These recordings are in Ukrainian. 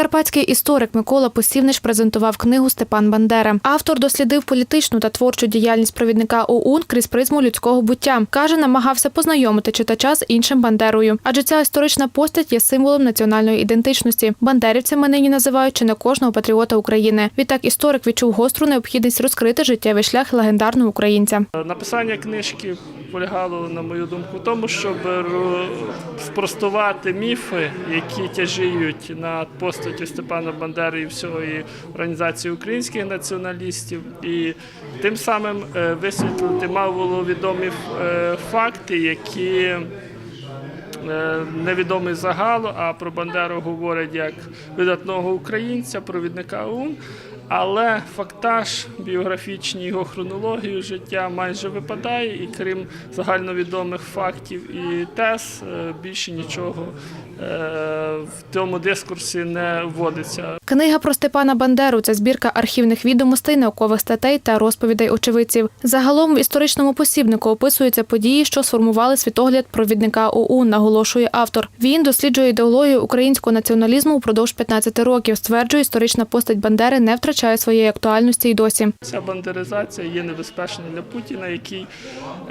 Прикарпатський історик Микола Посівнич презентував книгу Степан Бандера. Автор дослідив політичну та творчу діяльність провідника ОУН крізь призму людського буття. Каже, намагався познайомити читача з іншим Бандерою, адже ця історична постать є символом національної ідентичності. Бандерівцями нині називають чи не кожного патріота України. Відтак історик відчув гостру необхідність розкрити життєвий шлях легендарного українця. Написання книжки полягало, на мою думку, в тому, щоб спростувати міфи, які тяжіють над постаттю Степана Бандери і всієї організації українських націоналістів, і тим самим е, висвітлити маловідомі е, факти, які е, невідомий загалу, а про Бандеру говорять як видатного українця, провідника ОУН. Але фактаж біографічні його хронологію життя майже випадає, і крім загальновідомих фактів і тез, е, більше нічого е, в цьому дискурсі не вводиться. Книга про Степана Бандеру це збірка архівних відомостей, наукових статей та розповідей очевидців. Загалом в історичному посібнику описуються події, що сформували світогляд провідника ОУН, наголошує автор. Він досліджує ідеологію українського націоналізму упродовж 15 років. Стверджує, історична постать Бандери не втрачає своєї актуальності й досі. Ця бандеризація є небезпечною для Путіна, який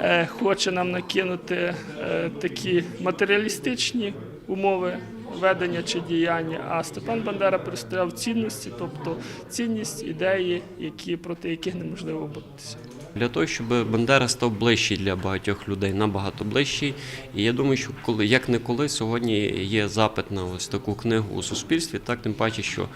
е, хоче нам накинути е, такі матеріалістичні умови ведення чи діяння. А Степан Бандера представляв цінності, тобто цінність, ідеї, які проти яких неможливо боротися. Для того, щоб Бандера став ближчий для багатьох людей, набагато ближчий. І я думаю, що коли як не коли сьогодні є запит на ось таку книгу у суспільстві, так тим паче, що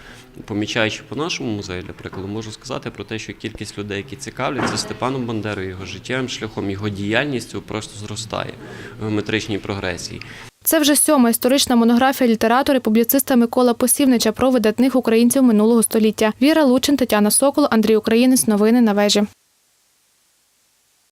помічаючи по нашому музею, для прикладу, можу сказати про те, що кількість людей, які цікавляться Степаном Бандерою, його життєвим шляхом, його діяльністю просто зростає в геометричній прогресії. Це вже сьома історична монографія літератора і публіциста Микола Посівнича про видатних українців минулого століття. Віра Лучин, Тетяна Сокол, Андрій Українець. Новини на вежі.